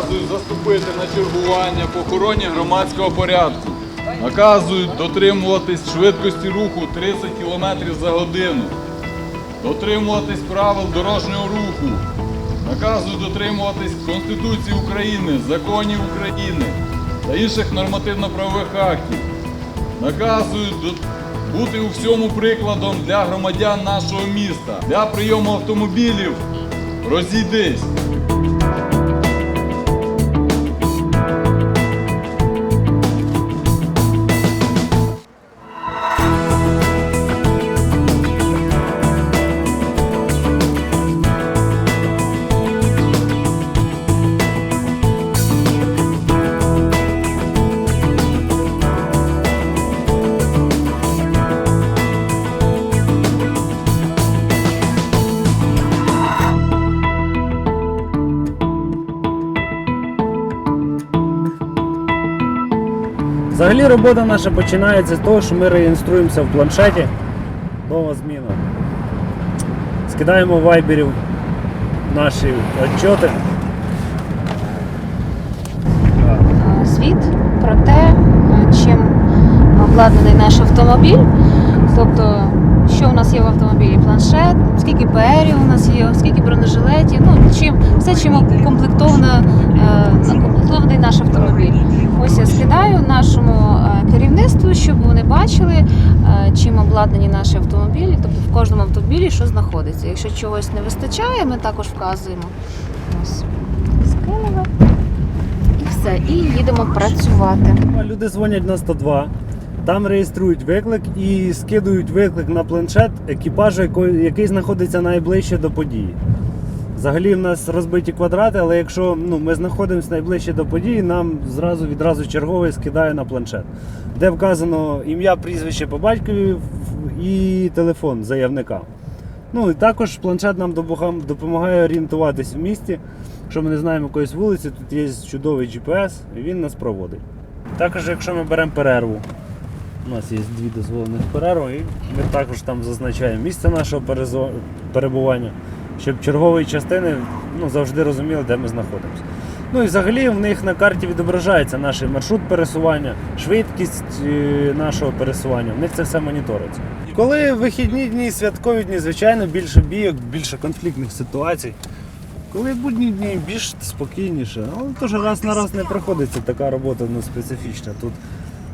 наказують заступити на чергування по охороні громадського порядку. Наказують дотримуватись швидкості руху 30 км за годину, дотримуватись правил дорожнього руху, наказують дотримуватись Конституції України, законів України та інших нормативно-правових актів. Наказують бути у всьому прикладом для громадян нашого міста. Для прийому автомобілів розійдись. Взагалі робота наша починається з того, що ми реєструємося в планшеті. Нова зміна. Скидаємо вайберів наші отчоти. звіт про те, чим обладнаний наш автомобіль. Тобто, що у нас є в автомобілі, планшет, скільки ПРів у нас є, скільки бронежилетів, ну чим все, чим е, укомплектований наш автомобіль. Ось я скидаю нашому е, керівництву, щоб вони бачили, е, чим обладнані наші автомобілі. Тобто в кожному автомобілі що знаходиться. Якщо чогось не вистачає, ми також вказуємо. Ось скинули. І все, і їдемо працювати. Люди дзвонять на 102, там реєструють виклик і скидують виклик на планшет екіпажу, який знаходиться найближче до події. Взагалі в нас розбиті квадрати, але якщо ну, ми знаходимося найближче до події, нам зразу відразу черговий скидає на планшет, де вказано ім'я, прізвище по батькові і телефон заявника. Ну і також планшет нам допомагає- орієнтуватись в місті. Якщо ми не знаємо якоїсь вулиці, тут є чудовий GPS, і він нас проводить. Також, якщо ми беремо перерву, у нас є дві дозволених перерви, і ми також там зазначаємо місце нашого перебування, щоб чергові частини ну, завжди розуміли, де ми знаходимося. Ну і взагалі в них на карті відображається наш маршрут пересування, швидкість е, нашого пересування. В них це все моніториться. Коли вихідні дні, святкові дні, звичайно, більше бійок, більше конфліктних ситуацій. Коли будні дні більш спокійніше, але теж раз на раз не приходиться така робота ну, специфічна. Тут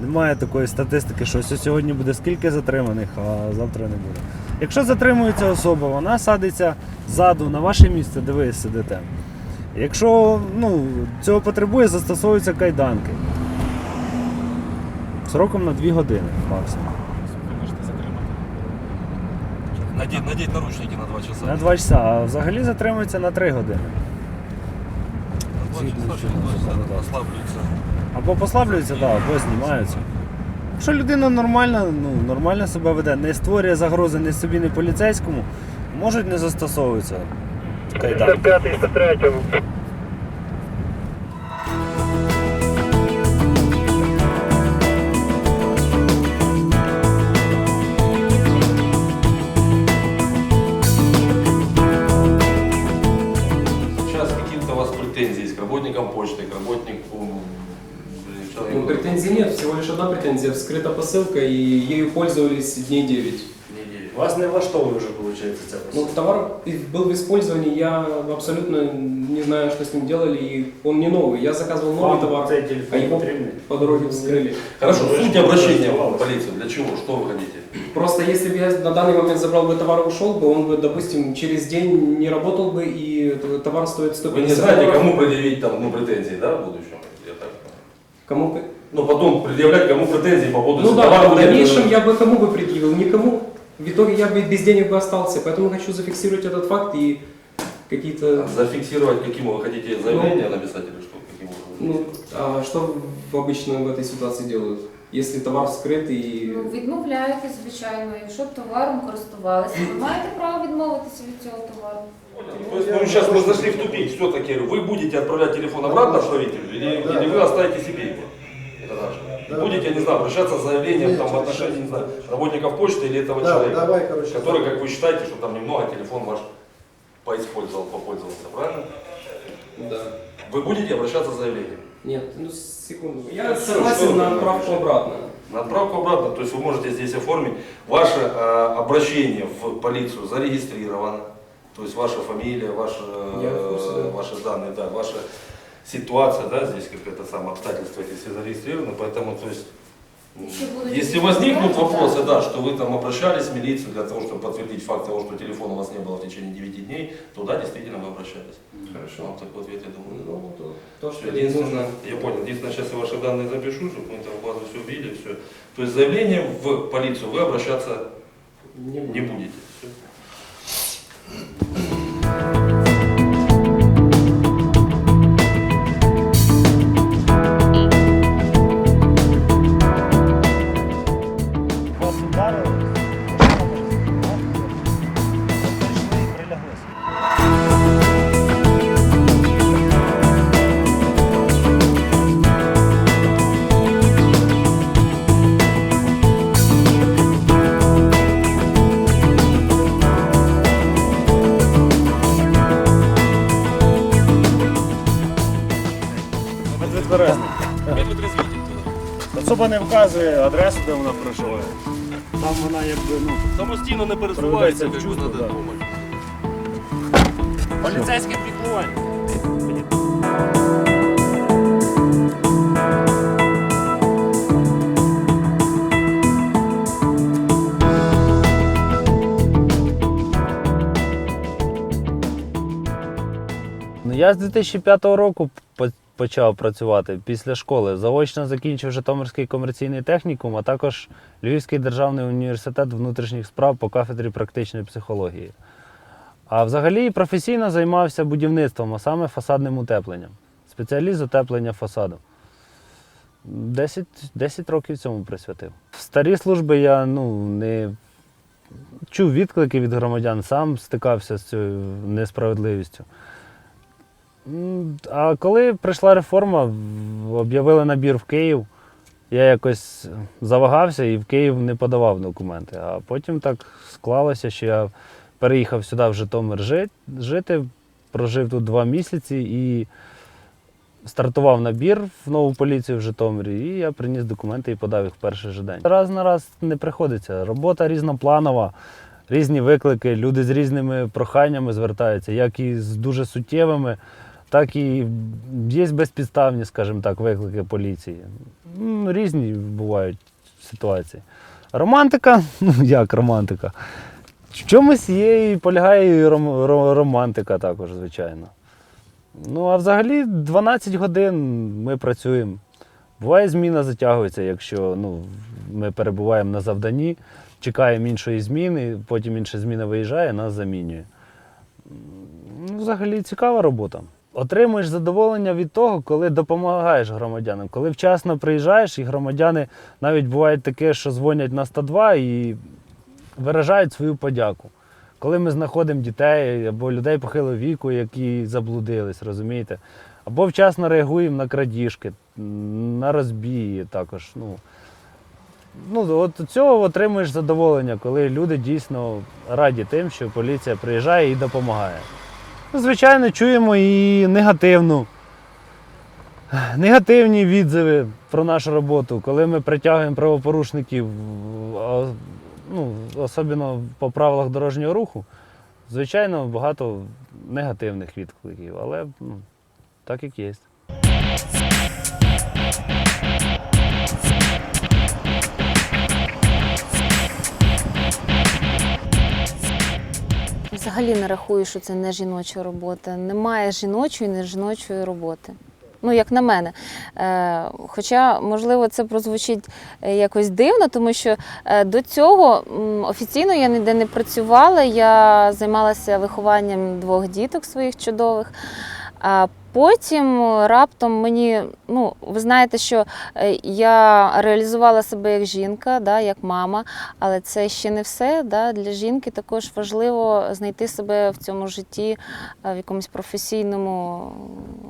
немає такої статистики, що сьогодні буде скільки затриманих, а завтра не буде. Якщо затримується особа, вона садиться ззаду на ваше місце, де ви сидите. Якщо ну, цього потребує, застосовуються кайданки. Сроком на 2 години максимум. Надеть, надеть наручники на два часа. На 2 часа, а взагалі затримується на 3 години. На два часа, через два часа ослабливаются. Або послаблюються, да, або знімаються. Якщо людина нормально, ну, нормально себе веде, не створює загрози ні собі, ні поліцейському, можуть не застосовуватися. Кайдан. Блин, Ну, претензий нет, всего лишь одна претензия. Вскрыта посылка и ею пользовались дней 9. Недели. Вас не влаштовує вже, виходить, ця Ну, товар был в использовании, я абсолютно не знаю, что с ним делали, и он не новый. Я заказывал новый товар, цей а его потрібний? по дороге вскрыли. Хорошо, Ну, суть что обращения в полицию. Для чего? Что вы хотите? Просто если бы я на данный момент забрал бы товар и ушел бы, он бы, допустим, через день не работал бы, и товар стоит 150 Вы не знаете, долларов. кому предъявить там, ну, претензии, да, в будущем? Кому Ну, потом предъявлять кому претензии по поводу Ну да, в дальнейшем э, я бы кому бы предъявил? Никому. В итоге я бы без денег бы остался, поэтому хочу зафиксировать этот факт и какие-то... Зафиксировать, каким вы хотите заявление написать или что? Каким вы Ну, а что в- обычно в этой ситуации делают? Если товар вскрыт и... Ну, відмовляєтесь, звичайно. Якщо товаром користувалися, ви маєте право відмовитися від цього товару. То есть, ну, сейчас мы зашли в тупик. Все-таки вы будете отправлять телефон обратно отправителю или, или вы оставите себе его? Это наше. Будете, не знаю, обращаться с заявлением там, в отношении, не знаю, работников почты или этого Да, человека, давай, короче. который, как вы считаете, что там немного телефон ваш поиспользовал, попользовался, правильно? Да. Вы будете обращаться с заявлением? Нет, ну секунду. Ну, Я всё, согласен что на вы отправку решили? обратно. На отправку обратно, то есть вы можете здесь оформить. Ваше э, обращение в полицию зарегистрировано, то есть ваша фамилия, ваши, э, Я в курсе, да. ваши данные, да, ваша ситуация, да, здесь как это самое обстоятельства эти все зарегистрированы, поэтому, то есть, м, Еще будут если возникнут вопросы, да, что вы там обращались в милицию для того, чтобы подтвердить факт того, что телефона у вас не было в течение 9 дней, то да, действительно вы обращались. Хорошо. Вам такой ответ, я думаю, ну, то, то что единственное, я понял, единственное, сейчас я ваши данные запишу, чтобы мы это в базу все ввели, все. То есть с заявлением в полицию вы обращаться не, не будете. Особа не вказує адресу, де вона проживає. Там вона якби, ну, Самостійно не пересувається, як би, надо Поліцейське піклування. Ну, я з 2005 року по- почав працювати після школи. Заочно закінчив Житомирський комерційний технікум, а також Львівський державний університет внутрішніх справ по кафедрі практичної психології. А взагалі професійно займався будівництвом, а саме фасадним утепленням. Спеціаліст з утеплення фасаду. 10, 10 років цьому присвятив. В старі служби я ну, не чув відклики від громадян, сам стикався з цією несправедливістю. А коли прийшла реформа, об'явили набір в Київ, я якось завагався і в Київ не подавав документи. А потім так склалося, що я переїхав сюди в Житомир жити, прожив тут два місяці і стартував набір в нову поліцію в Житомирі, і я приніс документи і подав їх в перший же день. Раз на раз не приходиться. Робота різнопланова, різні виклики, люди з різними проханнями звертаються, як і з дуже суттєвими, так і є безпідставні, скажімо так, виклики поліції. Ну, Різні бувають ситуації. Романтика, ну як романтика? В чомусь є і полягає і ром- ро- романтика також, звичайно. Ну, а взагалі 12 годин ми працюємо. Буває, зміна затягується, якщо ну, ми перебуваємо на завданні, чекаємо іншої зміни, потім інша зміна виїжджає, нас замінює. Ну, взагалі цікава робота. Отримуєш задоволення від того, коли допомагаєш громадянам. Коли вчасно приїжджаєш, і громадяни навіть бувають таке, що дзвонять на 102 і виражають свою подяку. Коли ми знаходимо дітей або людей похилого віку, які заблудились, розумієте? Або вчасно реагуємо на крадіжки, на розбії також. Ну, ну, от цього отримуєш задоволення, коли люди дійсно раді тим, що поліція приїжджає і допомагає. Звичайно, чуємо і негативну. Негативні відзиви про нашу роботу, коли ми притягуємо правопорушників, ну, особливо по правилах дорожнього руху, звичайно, багато негативних відкликів, але ну, так як є. Взагалі не рахую, що це не жіноча робота. Немає жіночої, не жіночої роботи. Ну, як на мене. Е, хоча, можливо, це прозвучить е, якось дивно, тому що е, до цього офіційно я ніде не працювала. Я займалася вихованням двох діток своїх чудових. Потім раптом мені, ну, ви знаєте, що е, я реалізувала себе як жінка, да, як мама, але це ще не все. Да. Для жінки також важливо знайти себе в цьому житті е, в якомусь професійному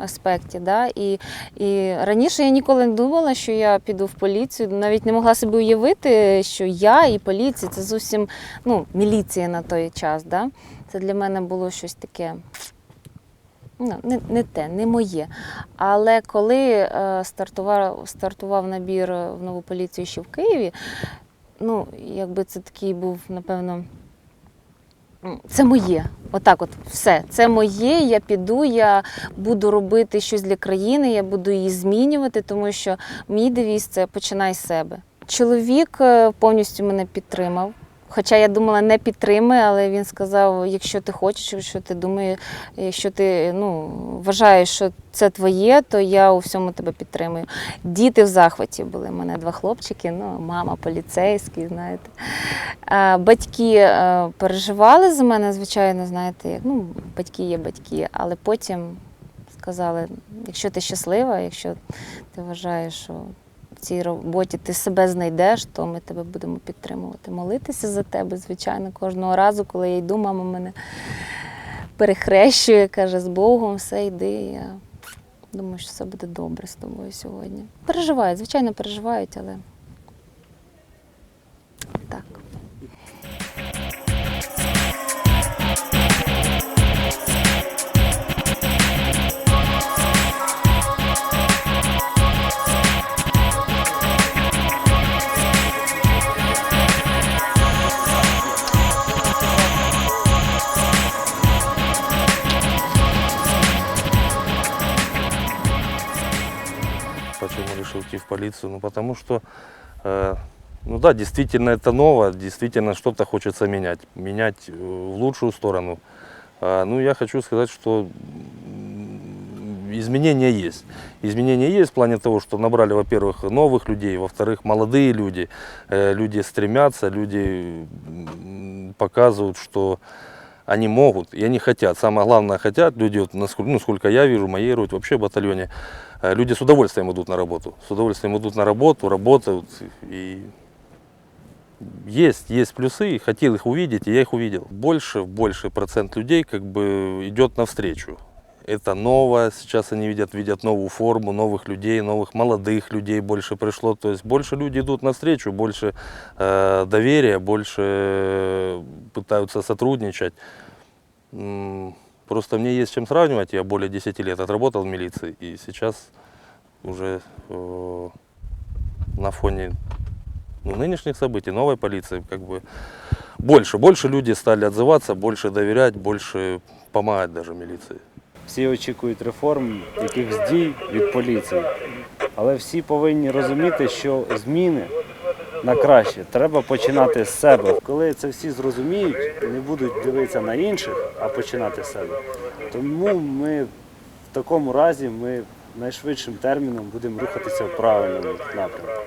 аспекті. Да. І, і раніше я ніколи не думала, що я піду в поліцію, навіть не могла собі уявити, що я і поліція це зовсім ну, міліція на той час. Да. Це для мене було щось таке. Ну, не, не те, не моє. Але коли е, стартував, стартував набір в нову поліцію ще в Києві, ну, якби це такий був, напевно, це моє. Отак, от все. Це моє. Я піду, я буду робити щось для країни, я буду її змінювати, тому що мій девіз це починай з себе. Чоловік е, повністю мене підтримав. Хоча я думала, не підтримує, але він сказав: якщо ти хочеш, якщо ти думаєш, якщо ти ну, вважаєш, що це твоє, то я у всьому тебе підтримую. Діти в захваті були. У мене два хлопчики, ну, мама поліцейський, знаєте. Батьки е, переживали за мене, звичайно, знаєте, як ну, батьки є батьки, але потім сказали: якщо ти щаслива, якщо ти вважаєш, що цій роботі ти себе знайдеш, то ми тебе будемо підтримувати. Молитися за тебе, звичайно, кожного разу, коли я йду, мама мене перехрещує, каже, з Богом, все йди. Я думаю, що все буде добре з тобою сьогодні. Переживають, звичайно, переживають, але так. Полицию? Ну, потому что, э, ну да, действительно это ново, действительно что-то хочется менять. Менять э, в лучшую сторону. А, ну, я хочу сказать, что изменения есть. Изменения есть в плане того, что набрали, во-первых, новых людей, во-вторых, молодые люди. Э, люди стремятся, люди показывают, что они могут и они хотят. Самое главное, хотят люди, вот, насколько, ну, сколько я вижу, моей вообще в батальоне, э, люди с удовольствием идут на работу. С удовольствием идут на работу, работают. И есть, есть плюсы, хотел их увидеть, и я их увидел. Больше, больше процент людей как бы идет навстречу. Это новое, сейчас они видят, видят новую форму, новых людей, новых молодых людей больше пришло. То есть больше люди идут навстречу, больше э, доверия, больше э, пытаются сотрудничать. М, Просто мне есть с чем сравнивать. Я более 10 лет отработал в милиции, и сейчас уже э, на фоне ну, нынешних событий, новой полиции, как бы больше, больше люди стали отзываться, больше доверять, больше помогать даже милиции. Всі очікують реформ, якихось дій від поліції. Але всі повинні розуміти, що зміни на краще треба починати з себе. Коли це всі зрозуміють, не будуть дивитися на інших, а починати з себе. Тому ми в такому разі ми найшвидшим терміном будемо рухатися в правильному напрямку.